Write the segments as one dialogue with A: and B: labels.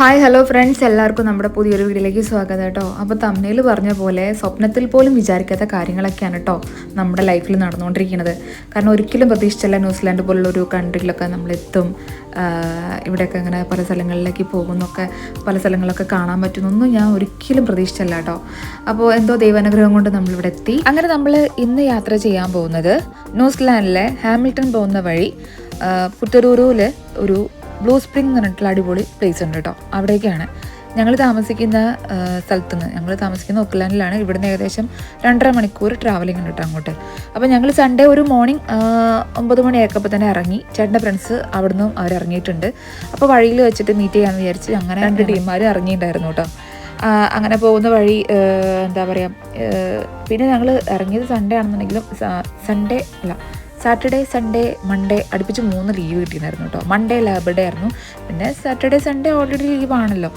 A: Hi hello friends എല്ലാവർക്കും നമ്മുടെ പുതിയൊരു വീഡിയോയിലേക്ക് സ്വാഗതം കേട്ടോ. അപ്പോൾ തമ്മിൽ പറഞ്ഞ പോലെ സ്വപ്നത്തിൽ പോലും വിചാരിക്കാത്ത കാര്യങ്ങളൊക്കെയാണ് കേട്ടോ നമ്മുടെ ലൈഫിൽ നടന്നുകൊണ്ടിരിക്കുന്നത്. കാരണം ഒരിക്കലും പ്രതീക്ഷിച്ചല്ല ന്യൂസിലാൻഡ് പോലുള്ള ഒരു കൺട്രിയിലൊക്കെ നമ്മളെത്തും. ഇവിടെയൊക്കെ അങ്ങനെ പല സ്ഥലങ്ങളിലേക്ക് പോകുന്നൊക്കെ പല സ്ഥലങ്ങളൊക്കെ കാണാൻ പറ്റുന്നൊന്നും ഞാൻ ഒരിക്കലും പ്രതീക്ഷിച്ചല്ല കേട്ടോ. അപ്പോൾ എന്തോ ദൈവാനുഗ്രഹം കൊണ്ട് നമ്മളിവിടെ എത്തി. അങ്ങനെ നമ്മൾ ഇന്ന് യാത്ര ചെയ്യാൻ പോകുന്നത് ന്യൂസിലാൻഡിലെ ഹാമിൽട്ടൺ പോകുന്ന വഴി പുത്തരൂരുവിൽ ഒരു ബ്ലൂ സ്പ്രിംഗ് എന്ന് പറഞ്ഞിട്ടുള്ള അടിപൊളി പ്ലേസ് ഉണ്ട് കേട്ടോ അവിടേക്കാണ്. ഞങ്ങൾ താമസിക്കുന്ന സ്ഥലത്തു നിന്ന് ഞങ്ങൾ താമസിക്കുന്ന ഒക്ലാൻഡിലാണ് ഇവിടുന്ന് ഏകദേശം രണ്ടര മണിക്കൂർ ട്രാവലിംഗ് ഉണ്ട് കേട്ടോ അങ്ങോട്ട്. അപ്പോൾ ഞങ്ങൾ സൺഡേ ഒരു മോർണിംഗ് ഒമ്പത് മണിയായപ്പോൾ തന്നെ ഇറങ്ങി. ചേട്ടന്റെ ഫ്രണ്ട്സ് അവിടുന്ന് അവർ ഇറങ്ങിയിട്ടുണ്ട് അപ്പോൾ വഴിയിൽ വെച്ചിട്ട് മീറ്റ് ചെയ്യാമെന്ന് വിചാരിച്ച് അങ്ങനെ രണ്ട് ടീംമാർ ഇറങ്ങിയിട്ടുണ്ടായിരുന്നു കേട്ടോ അങ്ങനെ പോകുന്ന വഴി എന്താ പറയുക പിന്നെ ഞങ്ങൾ ഇറങ്ങിയത് സൺഡേ ആണെന്നുണ്ടെങ്കിലും സൺഡേ അല്ല സാറ്റർഡേ സൺഡേ മൺഡേ അടുപ്പിച്ച് മൂന്ന് ലീവ് കിട്ടിയിരുന്നായിരുന്നു കേട്ടോ. മൺഡേ ലാബ് ഡേ ആയിരുന്നു. പിന്നെ സാറ്റർഡേ സൺഡേ ഓൾറെഡി ലീവ് ആണല്ലോ.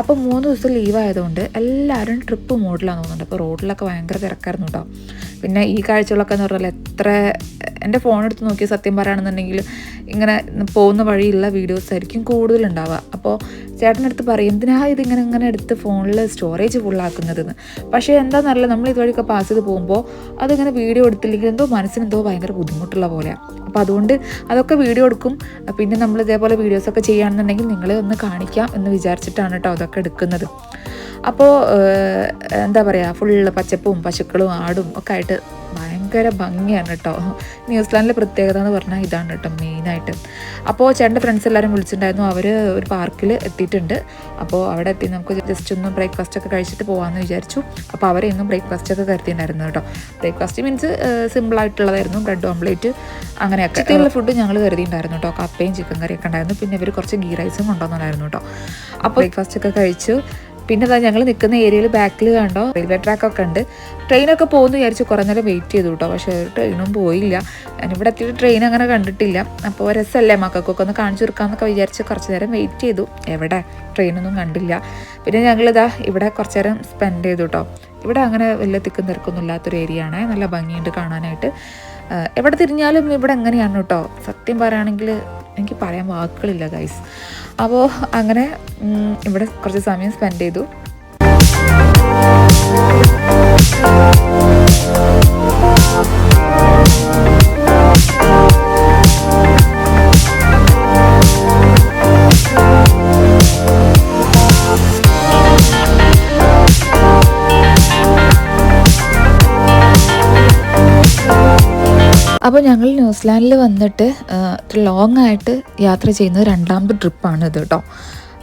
A: അപ്പോൾ മൂന്ന് ദിവസം ലീവ് ആയതുകൊണ്ട് എല്ലാവരും ട്രിപ്പ് മോഡിലാണ് തോന്നുന്നുണ്ട്. അപ്പോൾ റോഡിലൊക്കെ ഭയങ്കര തിരക്കായിരുന്നു കേട്ടോ പിന്നെ ഈ കാഴ്ചകളൊക്കെ എന്ന് പറഞ്ഞാൽ എത്ര എന്റെ ഫോൺ എടുത്ത് നോക്കി സത്യം പറയുകയാണെന്നുണ്ടെങ്കിൽ ഇങ്ങനെ പോകുന്ന വഴിയുള്ള വീഡിയോസ് ആയിരിക്കും കൂടുതലുണ്ടാവുക. അപ്പോൾ ചേട്ടനടുത്ത് പറയും എന്തിനാ ഇതിങ്ങനെ ഇങ്ങനെ എടുത്ത് ഫോണിൽ സ്റ്റോറേജ് ഫുള്ളാക്കുന്നതെന്ന് പക്ഷേ എന്താണെന്നറിയില്ല നമ്മൾ ഇതുവഴിയൊക്കെ പാസ് ചെയ്ത് പോകുമ്പോൾ അതിങ്ങനെ വീഡിയോ എടുത്തില്ലെങ്കിൽ എന്തോ മനസ്സിനെന്തോ ഭയങ്കര ബുദ്ധിമുട്ടുള്ള പോലെയാണ് അപ്പോൾ അതുകൊണ്ട് അതൊക്കെ വീഡിയോ എടുക്കും. പിന്നെ നമ്മൾ ഇതേപോലെ വീഡിയോസൊക്കെ ചെയ്യുകയാണെന്നുണ്ടെങ്കിൽ നിങ്ങൾ ഒന്ന് കാണിക്കാം എന്ന് വിചാരിച്ചിട്ടാണ് കേട്ടോ അതൊക്കെ എടുക്കുന്നത്. അപ്പോൾ എന്താ പറയുക ഫുള്ള് പച്ചപ്പും പശുക്കളും ആടും ഒക്കെ ആയിട്ട് ഭയങ്കര ഭംഗിയാണ് കേട്ടോ. ന്യൂസിലാൻഡിലെ പ്രത്യേകത എന്ന് പറഞ്ഞാൽ ഇതാണ് കേട്ടോ മെയിനായിട്ട്. അപ്പോൾ ചേട്ടന്റെ ഫ്രണ്ട്സ് എല്ലാവരും വിളിച്ചിട്ടുണ്ടായിരുന്നു. അവർ ഒരു പാർക്കിൽ എത്തിയിട്ടുണ്ട്. അപ്പോൾ അവിടെ എത്തി നമുക്ക് ജസ്റ്റ് ഒന്ന് ബ്രേക്ക്ഫാസ്റ്റ് ഒക്കെ കഴിച്ചിട്ട് പോകാമെന്ന് വിചാരിച്ചു. അപ്പോൾ അവരെ ഇന്നും ബ്രേക്ക്ഫാസ്റ്റ് ഒക്കെ കരുതിയിട്ടുണ്ടായിരുന്നു കേട്ടോ. ബ്രേക്ക്ഫാസ്റ്റ് മീൻസ് സിമ്പിളായിട്ടുള്ളതായിരുന്നു ബ്രെഡ് ഓംലേറ്റ് അങ്ങനെയൊക്കെ. ഉള്ള ഫുഡ് ഞങ്ങൾ കരുതിയിട്ടുണ്ടായിരുന്നു കേട്ടോ. കപ്പയും ചിക്കൻ കറിയൊക്കെ ഉണ്ടായിരുന്നു. പിന്നെ ഇവർ കുറച്ച് ഗീ റൈസും കൊണ്ടുവന്നിട്ടുണ്ടായിരുന്നു കേട്ടോ. അപ്പോൾ ബ്രേക്ക്ഫാസ്റ്റ് ഒക്കെ കഴിച്ചു. പിന്നെ ഇതാ ഞങ്ങൾ നിൽക്കുന്ന ഏരിയയിൽ ബാക്കിൽ കണ്ടോ റെയിൽവേ ട്രാക്കൊക്കെ ഉണ്ട്. ട്രെയിനൊക്കെ പോകുന്നു വിചാരിച്ച് കുറേ നേരം വെയിറ്റ് ചെയ്തു കേട്ടോ പക്ഷേ ട്രെയിനും പോയില്ല. ഞാനിവിടെ എത്തിയിട്ട് ട്രെയിൻ അങ്ങനെ കണ്ടിട്ടില്ല. അപ്പോൾ രസമല്ലേ മക്കൾക്കൊക്കെ ഒന്ന് കാണിച്ചു കൊടുക്കാമെന്നൊക്കെ വിചാരിച്ച് കുറച്ച് നേരം വെയിറ്റ് ചെയ്തു. എവിടെ? ട്രെയിനൊന്നും കണ്ടില്ല. പിന്നെ ഞങ്ങളിതാ ഇവിടെ കുറച്ച് നേരം സ്പെൻഡ് ചെയ്തു കേട്ടോ ഇവിടെ അങ്ങനെ വലിയ തിക്കും തിരക്കൊന്നും ഇല്ലാത്തൊരു ഏരിയ ആണ്. നല്ല ഭംഗിയുണ്ട് കാണാനായിട്ട്. എവിടെ തിരിഞ്ഞാലും ഇവിടെ എങ്ങനെയാണ് കേട്ടോ സത്യം പറയുകയാണെങ്കിൽ എനിക്ക് പറയാൻ വാക്കുകളില്ല ഗൈസ് അപ്പോൾ അങ്ങനെ ഇവിടെ കുറച്ച് സമയം സ്പെൻഡ് ചെയ്തു. അപ്പോൾ ഞങ്ങൾ ന്യൂസിലാൻഡിൽ വന്നിട്ട് ലോങ് ആയിട്ട് യാത്ര ചെയ്യുന്നത് രണ്ടാമത്തെ ട്രിപ്പാണ് ഇത് കേട്ടോ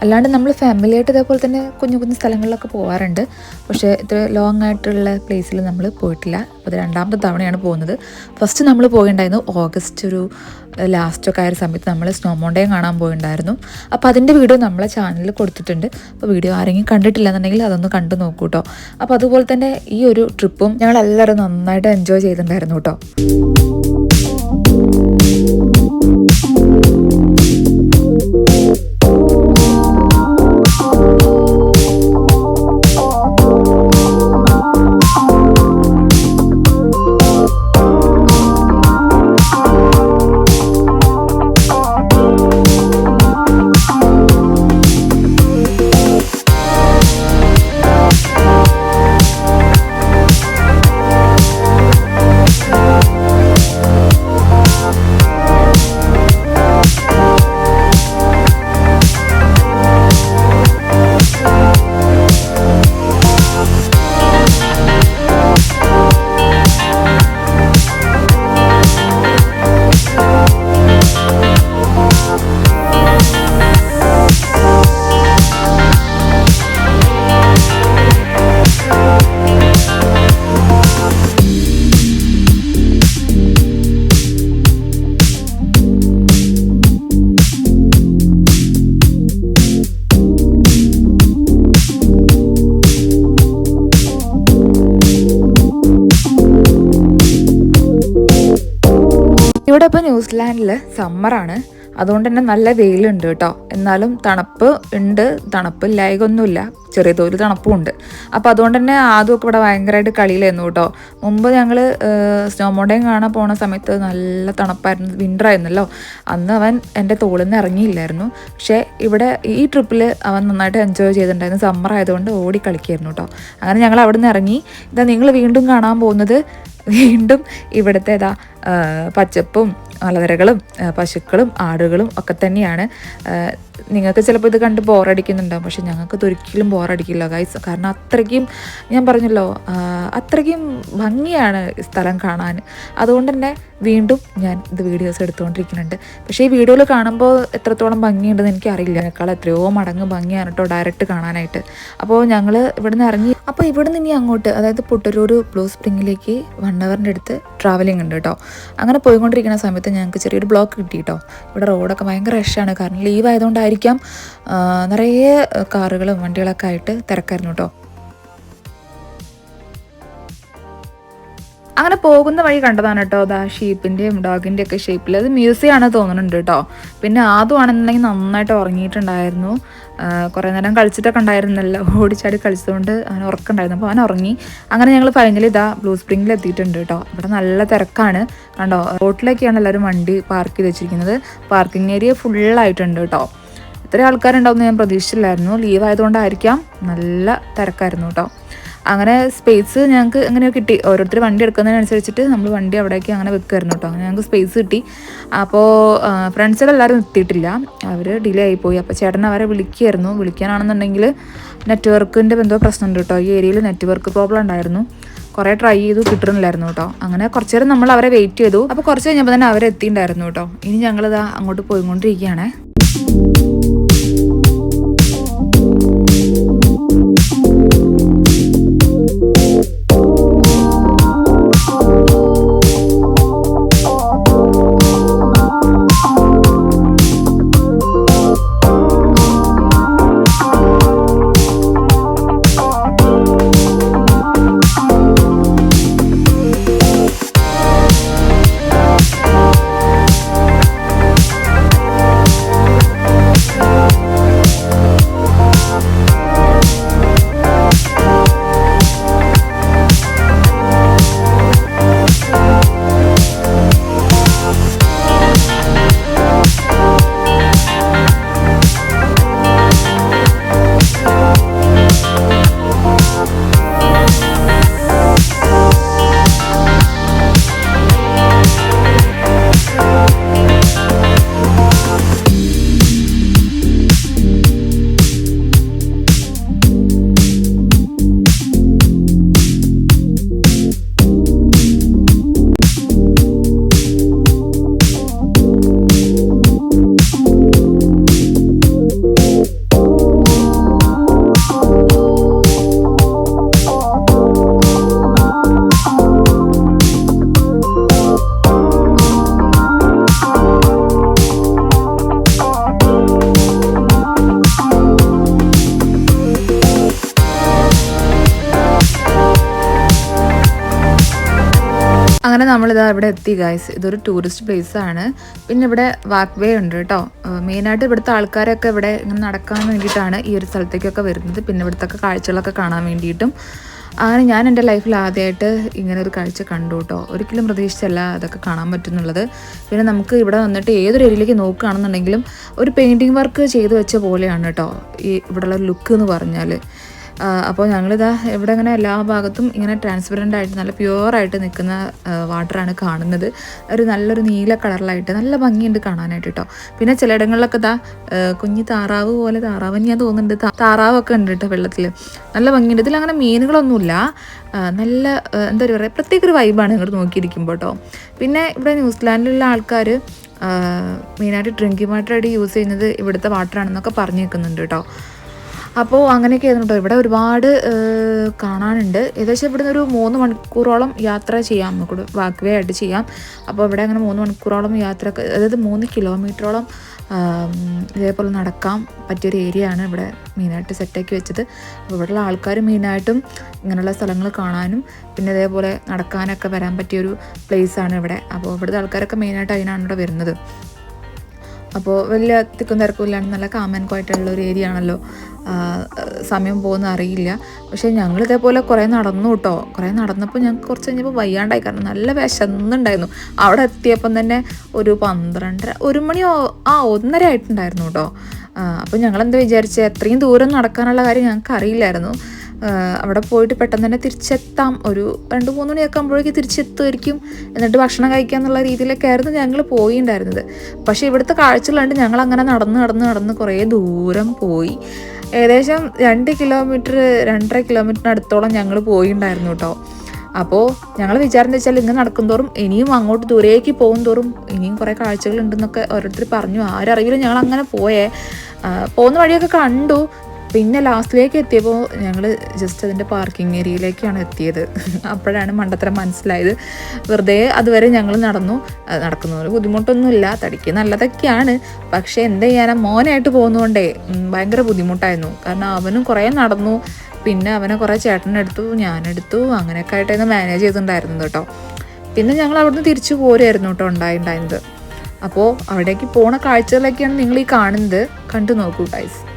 A: അല്ലാണ്ട് നമ്മൾ ഫാമിലി ആയിട്ട് ഇതേപോലെ തന്നെ കുഞ്ഞു കുഞ്ഞു സ്ഥലങ്ങളിലൊക്കെ പോകാറുണ്ട് പക്ഷേ ഇത്ര ലോങ് ആയിട്ടുള്ള പ്ലേസിൽ നമ്മൾ പോയിട്ടില്ല. അപ്പോൾ രണ്ടാമത്തെ തവണയാണ് പോകുന്നത്. ഫസ്റ്റ് നമ്മൾ പോയിണ്ടായിരുന്നു ഓഗസ്റ്റ് ഒരു ലാസ്റ്റൊക്കെ ആയ സമയത്ത് നമ്മൾ സ്നോ മൗണ്ടൈൻ കാണാൻ പോയിണ്ടായിരുന്നു. അപ്പോൾ അതിന്റെ വീഡിയോ നമ്മളെ ചാനലിൽ കൊടുത്തിട്ടുണ്ട്. അപ്പോൾ വീഡിയോ ആരെങ്കിലും കണ്ടിട്ടില്ല എന്നുണ്ടെങ്കിൽ അതൊന്ന് കണ്ടു നോക്കൂ കേട്ടോ അപ്പോൾ അതുപോലെ തന്നെ ഈ ഒരു ട്രിപ്പും ഞങ്ങളെല്ലാവരും നന്നായിട്ട് എൻജോയ് ചെയ്തിട്ടുണ്ടായിരുന്നു കേട്ടോ ന്യൂസിലാൻഡിൽ സമ്മറാണ്. അതുകൊണ്ട് തന്നെ നല്ല വെയിലുണ്ട് കേട്ടോ. എന്നാലും തണുപ്പ് ഉണ്ട്. തണുപ്പ് ഇല്ലായകൊന്നുമില്ല ചെറിയ തോതിൽ തണുപ്പും ഉണ്ട് അപ്പോൾ അതുകൊണ്ട് തന്നെ ആദ്യമൊക്കെ ഇവിടെ ഭയങ്കരമായിട്ട് കളിയിലായിരുന്നു കേട്ടോ. മുമ്പ് ഞങ്ങൾ സ്നോ മൗണ്ടൈൻ കാണാൻ പോണ സമയത്ത് നല്ല തണുപ്പായിരുന്നു വിന്റർ ആയിരുന്നല്ലോ. അന്ന് അവൻ എന്റെ തോളിൽ നിന്ന് ഇറങ്ങിയില്ലായിരുന്നു. പക്ഷേ ഇവിടെ ഈ ട്രിപ്പിൽ അവൻ നന്നായിട്ട് എൻജോയ് ചെയ്തിട്ടുണ്ടായിരുന്നു. സമ്മർ ആയതുകൊണ്ട് ഓടി കളിക്കായിരുന്നു കേട്ടോ. അങ്ങനെ ഞങ്ങൾ അവിടെ നിന്ന് ഇറങ്ങി. ഇതാ നിങ്ങൾ വീണ്ടും കാണാൻ പോകുന്നത്. വീണ്ടും ഇവിടുത്തെ ഇതാ പച്ചപ്പും മലനിരകളും പശുക്കളും ആടുകളും ഒക്കെ തന്നെയാണ്. നിങ്ങൾക്ക് ചിലപ്പോൾ ഇത് കണ്ട് ബോറടിക്കുന്നുണ്ടാവും പക്ഷെ ഞങ്ങൾക്ക് ഒരിക്കലും ബോറടിക്കില്ല ഗൈസ് കാരണം അത്രയ്ക്കും ഞാൻ പറഞ്ഞല്ലോ അത്രയ്ക്കും ഭംഗിയാണ് സ്ഥലം കാണാൻ. അതുകൊണ്ട് തന്നെ വീണ്ടും ഞാൻ ഇത് വീഡിയോസ് എടുത്തുകൊണ്ടിരിക്കുന്നുണ്ട് പക്ഷേ ഈ വീഡിയോയിൽ കാണുമ്പോൾ എത്രത്തോളം ഭംഗിയുണ്ടെന്ന് എനിക്കറിയില്ല. അതിനേക്കാൾ എത്രയോ മടങ്ങ് ഭംഗിയാണ് കേട്ടോ ഡയറക്റ്റ് കാണാനായിട്ട്. അപ്പോൾ ഞങ്ങൾ ഇവിടുന്ന് ഇറങ്ങി. അപ്പോൾ ഇവിടുന്ന് ഇനി അങ്ങോട്ട് അതായത് പുട്ടരൂർ ബ്ലൂ സ്പ്രിങ്ങിലേക്ക് വൺ അവറിന്റെ അടുത്ത് ട്രാവലിംഗ് ഉണ്ട് കേട്ടോ അങ്ങനെ പോയിക്കൊണ്ടിരിക്കുന്ന സമയത്ത് ഞങ്ങൾക്ക് ചെറിയൊരു ബ്ലോക്ക് കിട്ടി കേട്ടോ ഇവിടെ റോഡൊക്കെ ഭയങ്കര റഷാണ് കാരണം ലീവ് ആയതുകൊണ്ടായിരിക്കാം നിറയെ കാറുകളും വണ്ടികളൊക്കെ ആയിട്ട് തിരക്കായിരുന്നു കേട്ടോ അങ്ങനെ പോകുന്ന വഴി കണ്ടതാണ് കേട്ടോ. അതാ ഷീപ്പിന്റെയും ഡോഗിന്റെ ഒക്കെ ഷേപ്പിൽ അത് മ്യൂസിയം ആണ് തോന്നുന്നുണ്ട് കേട്ടോ. പിന്നെ ആദ്യമാണെന്നുണ്ടെങ്കിൽ നന്നായിട്ട് ഉറങ്ങിയിട്ടുണ്ടായിരുന്നു. കുറേ നേരം കളിച്ചിട്ടൊക്കെ ഉണ്ടായിരുന്നല്ലോ. ഓടിച്ചാടി കളിച്ചതുകൊണ്ട് അവൻ ഉറക്കമുണ്ടായിരുന്നു. അപ്പോൾ അവൻ ഉറങ്ങി. അങ്ങനെ ഞങ്ങൾ ഫൈനലി ഇതാ ബ്ലൂ സ്പ്രിങ്ങിൽ എത്തിയിട്ടുണ്ട് കേട്ടോ. ഇവിടെ നല്ല തിരക്കാണ്. കണ്ടോ? റോട്ടിലേക്കാണ് എല്ലാവരും വണ്ടി പാർക്ക് ചെയ്ത് വെച്ചിരിക്കുന്നത്. പാർക്കിംഗ് ഏരിയ ഫുള്ളായിട്ടുണ്ട് കേട്ടോ. ഇത്രയും ആൾക്കാരുണ്ടാവുമെന്ന് ഞാൻ പ്രതീക്ഷിച്ചില്ലായിരുന്നു. ലീവ് ആയതുകൊണ്ടായിരിക്കാം. നല്ല തിരക്കായിരുന്നു കേട്ടോ. അങ്ങനെ സ്പേസ് ഞങ്ങൾക്ക് അങ്ങനെ കിട്ടി. ഓരോരുത്തർ വണ്ടി എടുക്കുന്നതിനനുസരിച്ചിട്ട് നമ്മൾ വണ്ടി അവിടേക്ക് അങ്ങനെ വെക്കുമായിരുന്നു കേട്ടോ അങ്ങനെ ഞങ്ങൾക്ക് സ്പേസ് കിട്ടി. അപ്പോൾ ഫ്രണ്ട്സിലെല്ലാവരും എത്തിയിട്ടില്ല അവർ ഡിലേ ആയിപ്പോയി അപ്പോൾ ചേട്ടൻ അവരെ വിളിക്കുമായിരുന്നു വിളിക്കാനാണെന്നുണ്ടെങ്കിൽ നെറ്റ്വർക്കിന്റെ എന്തോ പ്രശ്നമുണ്ട് കേട്ടോ ഈ ഏരിയയിൽ നെറ്റ്വർക്ക് പ്രോബ്ലം ഉണ്ടായിരുന്നു. കുറേ ട്രൈ ചെയ്തു കിട്ടുന്നില്ലായിരുന്നു കേട്ടോ അങ്ങനെ കുറച്ച് നേരം നമ്മൾ അവരെ വെയിറ്റ് ചെയ്തു. അപ്പോൾ കുറച്ച് കഴിഞ്ഞപ്പോൾ തന്നെ അവരെത്തിയിട്ടുണ്ടായിരുന്നു കേട്ടോ ഇനി ഞങ്ങളിതാ അങ്ങോട്ട് പോയിക്കൊണ്ടിരിക്കുകയാണേ. അങ്ങനെ നമ്മളിതാ ഇവിടെ എത്തി ഗൈസ് ഇതൊരു ടൂറിസ്റ്റ് പ്ലേസ് ആണ്. പിന്നെ ഇവിടെ വാക്ക് വേ ഉണ്ട് കേട്ടോ മെയിനായിട്ട് ഇവിടുത്തെ ആൾക്കാരൊക്കെ ഇവിടെ ഇങ്ങനെ നടക്കാൻ വേണ്ടിയിട്ടാണ് ഈ ഒരു സ്ഥലത്തേക്കൊക്കെ വരുന്നത്. പിന്നെ ഇവിടുത്തെ കാഴ്ചകളൊക്കെ കാണാൻ വേണ്ടിയിട്ടും. അങ്ങനെ ഞാൻ എന്റെ ലൈഫിൽ ആദ്യമായിട്ട് ഇങ്ങനെ ഒരു കാഴ്ച കണ്ടു കേട്ടോ ഒരിക്കലും പ്രതീക്ഷിച്ചല്ല അതൊക്കെ കാണാൻ പറ്റുന്നുള്ളത്. പിന്നെ നമുക്ക് ഇവിടെ വന്നിട്ട് ഏതൊരു ഏരിയയിലേക്ക് നോക്കുകയാണെന്നുണ്ടെങ്കിലും ഒരു പെയിന്റിങ് വർക്ക് ചെയ്ത് വെച്ച പോലെയാണ് കേട്ടോ ഈ ഇവിടെയുള്ള ലുക്ക് എന്ന് പറഞ്ഞാൽ അപ്പോൾ ഞങ്ങളിതാ ഇവിടെ ഇങ്ങനെ എല്ലാ ഭാഗത്തും ഇങ്ങനെ ട്രാൻസ്പെറന്റ് ആയിട്ട് നല്ല പ്യുവറായിട്ട് നിൽക്കുന്ന വാട്ടറാണ് കാണുന്നത്. ഒരു നല്ലൊരു നീല കളറിലായിട്ട് നല്ല ഭംഗിയുണ്ട് കാണാനായിട്ട് കേട്ടോ. പിന്നെ ചിലയിടങ്ങളിലൊക്കെ ഇതാ കുഞ്ഞു താറാവ് പോലെ താറാവ് ഞാൻ തോന്നുന്നുണ്ട് താറാവൊക്കെ ഉണ്ട് കേട്ടോ വെള്ളത്തിൽ നല്ല ഭംഗിയുണ്ട്. ഇതിലങ്ങനെ മീനുകളൊന്നുമില്ല. നല്ല എന്താ പറയുക പ്രത്യേക ഒരു വൈബാണ് ഇങ്ങോട്ട് നോക്കിയിരിക്കുമ്പോൾ കേട്ടോ. പിന്നെ ഇവിടെ ന്യൂസിലാൻഡിലുള്ള ആൾക്കാർ മെയിനായിട്ട് ഡ്രിങ്കിങ് വാട്ടറായിട്ട് യൂസ് ചെയ്യുന്നത് ഇവിടുത്തെ വാട്ടറാണെന്നൊക്കെ പറഞ്ഞു നിൽക്കുന്നുണ്ട് കേട്ടോ. അപ്പോൾ അങ്ങനെയൊക്കെ ആയിരുന്നു കേട്ടോ ഇവിടെ ഒരുപാട് കാണാനുണ്ട്. ഏകദേശം ഇവിടെ നിന്ന് ഒരു മൂന്ന് മണിക്കൂറോളം യാത്ര ചെയ്യാം. നമുക്ക് വാക്ക് വേ ആയിട്ട് ചെയ്യാം. അപ്പോൾ ഇവിടെ അങ്ങനെ മൂന്ന് മണിക്കൂറോളം യാത്ര അതായത് മൂന്ന് കിലോമീറ്ററോളം ഇതേപോലെ നടക്കാം. പറ്റിയൊരു ഏരിയ ആണ് ഇവിടെ മെയിനായിട്ട് സെറ്റാക്കി വെച്ചത്. അപ്പോൾ ഇവിടെയുള്ള ആൾക്കാർ മെയിനായിട്ടും ഇങ്ങനെയുള്ള സ്ഥലങ്ങൾ കാണാനും പിന്നെ ഇതേപോലെ നടക്കാനൊക്കെ വരാൻ പറ്റിയൊരു പ്ലേസ് ആണ് ഇവിടെ. അപ്പോൾ ഇവിടുത്തെ ആൾക്കാരൊക്കെ മെയിനായിട്ട് അതിനാണ് ഇവിടെ വരുന്നത്. അപ്പോൾ വലിയ തിക്കും തിരക്കും ഇല്ലാണ്ട് നല്ല കാമൻ ക്വയറ്റുള്ള ഒരു ഏരിയ ആണല്ലോ. സമയം പോകുന്ന അറിയില്ല. പക്ഷേ ഞങ്ങൾ ഇതേപോലെ കുറേ നടന്നു കേട്ടോ. കുറേ നടന്നപ്പോൾ ഞങ്ങൾക്ക് കുറച്ച് കഴിഞ്ഞപ്പോൾ വയ്യാണ്ടായി. കാരണം നല്ല വിശന്നുണ്ടായിരുന്നു. അവിടെ എത്തിയപ്പം തന്നെ ഒരു പന്ത്രണ്ടര ഒരു മണി ആ ഒന്നര ആയിട്ടുണ്ടായിരുന്നു കേട്ടോ. അപ്പോൾ ഞങ്ങളെന്താ വിചാരിച്ചത് എത്രയും ദൂരം നടക്കാനുള്ള കാര്യം ഞങ്ങൾക്ക് അറിയില്ലായിരുന്നു അവിടെ പോയിട്ട് പെട്ടെന്ന് തന്നെ തിരിച്ചെത്താം. ഒരു രണ്ട് മൂന്ന് മണിയൊക്കെ ആകുമ്പോഴേക്ക് തിരിച്ചെത്തുമായിരിക്കും. എന്നിട്ട് ഭക്ഷണം കഴിക്കുക എന്നുള്ള രീതിയിലൊക്കെ ആയിരുന്നു ഞങ്ങൾ പോയിണ്ടായിരുന്നത്. പക്ഷേ ഇവിടുത്തെ കാഴ്ചകൾ കണ്ട് ഞങ്ങൾ അങ്ങനെ നടന്ന് നടന്ന് നടന്ന് കുറേ ദൂരം പോയി. ഏകദേശം രണ്ട് കിലോമീറ്റർ രണ്ടര കിലോമീറ്ററിനടുത്തോളം ഞങ്ങൾ പോയിണ്ടായിരുന്നു കേട്ടോ അപ്പോൾ ഞങ്ങൾ വിചാരം വെച്ചാൽ ഇങ്ങനെ നടക്കുന്തോറും ഇനിയും അങ്ങോട്ട് ദൂരേക്ക് പോകും തോറും ഇനിയും കുറേ കാഴ്ചകൾ ഉണ്ടെന്നൊക്കെ ഓരോരുത്തർ പറഞ്ഞു. ആരറിയില്ല ഞങ്ങൾ അങ്ങനെ പോയേ. പോകുന്ന വഴിയൊക്കെ കണ്ടു. പിന്നെ ലാസ്റ്റിലേക്ക് എത്തിയപ്പോൾ ഞങ്ങൾ ജസ്റ്റ് അതിന്റെ പാർക്കിംഗ് ഏരിയയിലേക്കാണ് എത്തിയത്. അപ്പോഴാണ് മണ്ടത്തരം മനസ്സിലായത്. വെറുതെ അതുവരെ ഞങ്ങൾ നടന്നു. നടക്കുന്ന പോലെ ബുദ്ധിമുട്ടൊന്നുമില്ല. തടിക്ക് നല്ലതൊക്കെയാണ്. പക്ഷേ എന്ത് ചെയ്യാനാ? മോനായിട്ട് പോകുന്നതുകൊണ്ടേ ഭയങ്കര ബുദ്ധിമുട്ടായിരുന്നു. കാരണം അവനും കുറേ നടന്നു. പിന്നെ അവനെ കുറേ ചേട്ടനെടുത്തു ഞാനെടുത്തു. അങ്ങനെയൊക്കെ ആയിട്ടായിരുന്നു മാനേജ് ചെയ്തിട്ടുണ്ടായിരുന്നത് കേട്ടോ. പിന്നെ ഞങ്ങൾ അവിടുന്ന് തിരിച്ചു പോരുമായിരുന്നു കേട്ടോ ഉണ്ടായിട്ടുണ്ടായിരുന്നത് അപ്പോൾ അവിടേക്ക് പോണ കാഴ്ചകളൊക്കെയാണ് നിങ്ങൾ ഈ കാണുന്നത്. കണ്ടു നോക്കൂ ഗൈസ്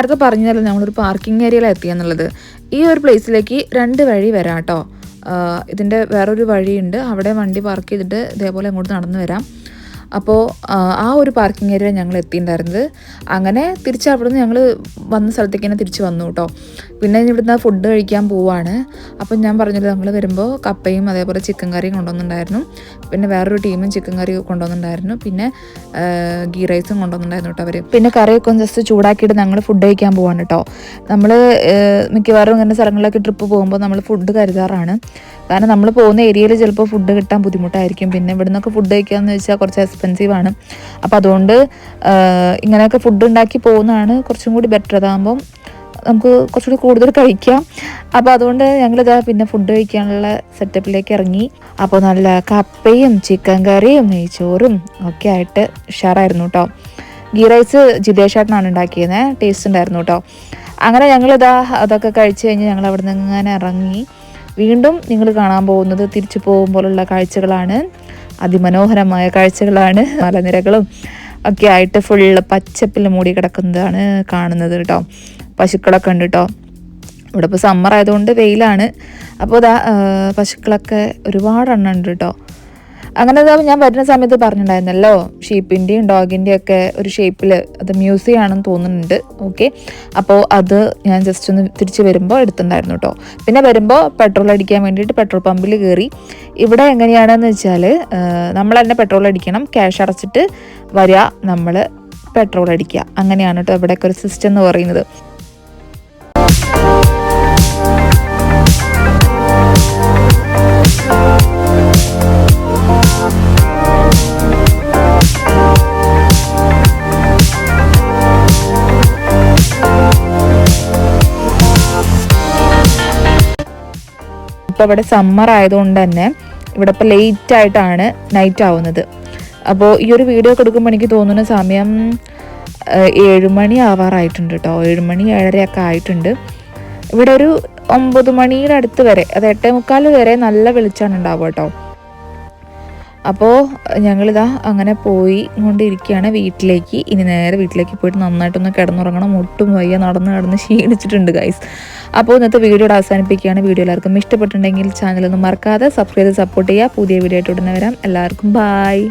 A: നേരത്തെ പറഞ്ഞല്ലോ നമ്മളൊരു പാർക്കിംഗ് ഏരിയയിലാണ് എത്തിയെന്നുള്ളത് ഈ ഒരു പ്ലേസിലേക്ക് രണ്ട് വഴി വരാം കേട്ടോ ഇതിന്റെ വേറൊരു വഴിയുണ്ട്. അവിടെ വണ്ടി പാർക്ക് ചെയ്തിട്ട് ഇതേപോലെ അങ്ങോട്ട് നടന്നു വരാം. അപ്പോൾ ആ ഒരു പാർക്കിംഗ് ഏരിയ ഞങ്ങൾ എത്തിയിട്ടുണ്ടായിരുന്നത്. അങ്ങനെ തിരിച്ച് അവിടുന്ന് ഞങ്ങൾ വന്ന സ്ഥലത്തേക്ക് തന്നെ തിരിച്ച് വന്നു കേട്ടോ. പിന്നെ ഇവിടുന്ന് ഫുഡ് കഴിക്കാൻ പോവാണ്. അപ്പം ഞാൻ പറഞ്ഞത് ഞങ്ങൾ വരുമ്പോൾ കപ്പയും അതേപോലെ ചിക്കൻ കറിയും കൊണ്ടുവന്നിട്ടുണ്ടായിരുന്നു. പിന്നെ വേറൊരു ടീമും ചിക്കൻ കറി കൊണ്ടുവന്നിട്ടുണ്ടായിരുന്നു. പിന്നെ ഗീ റൈസും കൊണ്ടുവന്നിട്ടുണ്ടായിരുന്നു കേട്ടോ അവർ പിന്നെ കറിയൊക്കെ ഒന്ന് ജസ്റ്റ് ചൂടാക്കിയിട്ട് ഞങ്ങൾ ഫുഡ് കഴിക്കാൻ പോവാണ് കേട്ടോ. നമ്മൾ മിക്കവാറും ഇങ്ങനെ സ്ഥലങ്ങളിലൊക്കെ ട്രിപ്പ് പോകുമ്പോൾ നമ്മൾ ഫുഡ് കരുതാറാണ്. കാരണം നമ്മൾ പോകുന്ന ഏരിയയിൽ ചിലപ്പോൾ ഫുഡ് കിട്ടാൻ ബുദ്ധിമുട്ടായിരിക്കും. പിന്നെ ഇവിടെ നിന്നൊക്കെ ഫുഡ് കഴിക്കാന്ന് വെച്ചാൽ കുറച്ച് എക്സ്പെൻസീവ് ആണ്. അപ്പോൾ അതുകൊണ്ട് ഇങ്ങനെയൊക്കെ ഫുഡ് ഉണ്ടാക്കി പോകുന്നതാണ് കുറച്ചും കൂടി ബെറ്റർ അതാകുമ്പം നമുക്ക് കുറച്ചുകൂടി കൂടുതൽ കഴിക്കാം. അപ്പോൾ അതുകൊണ്ട് ഞങ്ങളിതാ പിന്നെ ഫുഡ് കഴിക്കാനുള്ള സെറ്റപ്പിലേക്ക് ഇറങ്ങി. അപ്പോൾ നല്ല കപ്പയും ചിക്കൻ കറിയും നെയ്ച്ചോറും ഒക്കെ ആയിട്ട് ഉഷാറായിരുന്നു കേട്ടോ ഗീ റൈസ് ജിതേഷേട്ടനാണ് ഉണ്ടാക്കിയത് ടേസ്റ്റ് ഉണ്ടായിരുന്നു കേട്ടോ അങ്ങനെ ഞങ്ങളിതാ അതൊക്കെ കഴിച്ച് കഴിഞ്ഞ് ഞങ്ങൾ അവിടെ നിന്ന് ഇങ്ങനെ ഇറങ്ങി. വീണ്ടും നിങ്ങൾ കാണാൻ പോകുന്നത് തിരിച്ചു പോകുമ്പോഴുള്ള കാഴ്ചകളാണ്. അതിമനോഹരമായ കാഴ്ചകളാണ്. മലനിരകളും ഒക്കെ ആയിട്ട് ഫുള്ള് പച്ചപ്പിൽ മൂടി കിടക്കുന്നതാണ് കാണുന്നത് കേട്ടോ. പശുക്കളൊക്കെ ഉണ്ട് കേട്ടോ. ഇവിടെ ഇപ്പോൾ സമ്മർ ആയതുകൊണ്ട് വെയിലാണ്. അപ്പോൾ ആ, പശുക്കളൊക്കെ ഒരുപാട് എണ്ണം ഉണ്ട് കേട്ടോ. അങ്ങനെ ഞാൻ വരുന്ന സമയത്ത് പറഞ്ഞിട്ടുണ്ടായിരുന്നല്ലോ ഷീപ്പിന്റെയും ഡോഗിന്റെയും ഒക്കെ ഒരു ഷേപ്പിൽ അത് മ്യൂസിയം ആണെന്ന് തോന്നുന്നുണ്ട്. ഓക്കെ അപ്പോൾ അത് ഞാൻ ജസ്റ്റ് ഒന്ന് തിരിച്ച് വരുമ്പോൾ എടുത്തിട്ടുണ്ടായിരുന്നു കേട്ടോ പിന്നെ വരുമ്പോൾ പെട്രോൾ അടിക്കാൻ വേണ്ടിയിട്ട് പെട്രോൾ പമ്പിൽ കയറി ഇവിടെ എങ്ങനെയാണെന്ന് വെച്ചാൽ നമ്മൾ തന്നെ പെട്രോൾ അടിക്കണം ക്യാഷ് അടച്ചിട്ട് വരിക നമ്മൾ പെട്രോൾ അടിക്കുക അങ്ങനെയാണ് കേട്ടോ ഇവിടെയൊക്കെ ഒരു സിസ്റ്റം എന്ന് പറയുന്നത്. ഇപ്പോൾ ഇവിടെ സമ്മർ ആയതുകൊണ്ട് തന്നെ ഇവിടെ ഇപ്പോൾ ലേറ്റ് ആയിട്ടാണ് നൈറ്റ് ആവുന്നത്. അപ്പോൾ ഈ ഒരു വീഡിയോ ഒക്കെ എടുക്കുമ്പോൾ എനിക്ക് തോന്നുന്ന സമയം ഏഴുമണി ആവാറായിട്ടുണ്ട് കേട്ടോ ഏഴുമണി ഏഴരയൊക്കെ ആയിട്ടുണ്ട്. ഇവിടെ ഒരു ഒമ്പത് മണിയുടെ അടുത്ത് വരെ അത് എട്ടേ മുക്കാൽ വരെ നല്ല വെളിച്ചമാണ് ഉണ്ടാവുക കേട്ടോ അപ്പോൾ ഞങ്ങളിതാ അങ്ങനെ പോയി കൊണ്ടിരിക്കുകയാണ് വീട്ടിലേക്ക്. ഇനി നേരെ വീട്ടിലേക്ക് പോയിട്ട് നന്നായിട്ടൊന്ന് കിടന്നുറങ്ങണം. ഒട്ടും വയ്യ നടന്ന് നടന്ന് ക്ഷീണിച്ചിട്ടുണ്ട് ഗൈസ് അപ്പോൾ ഇന്നത്തെ വീഡിയോ അവസാനിപ്പിക്കുകയാണ്. വീഡിയോ എല്ലാവർക്കും ഇഷ്ടപ്പെട്ടിട്ടുണ്ടെങ്കിൽ ചാനലൊന്നും മറക്കാതെ സബ്സ്ക്രൈബ് ചെയ്ത് സപ്പോർട്ട് ചെയ്യുക. പുതിയ വീഡിയോ ആയിട്ട് ഉടനെ വരാം. എല്ലാവർക്കും ബായ്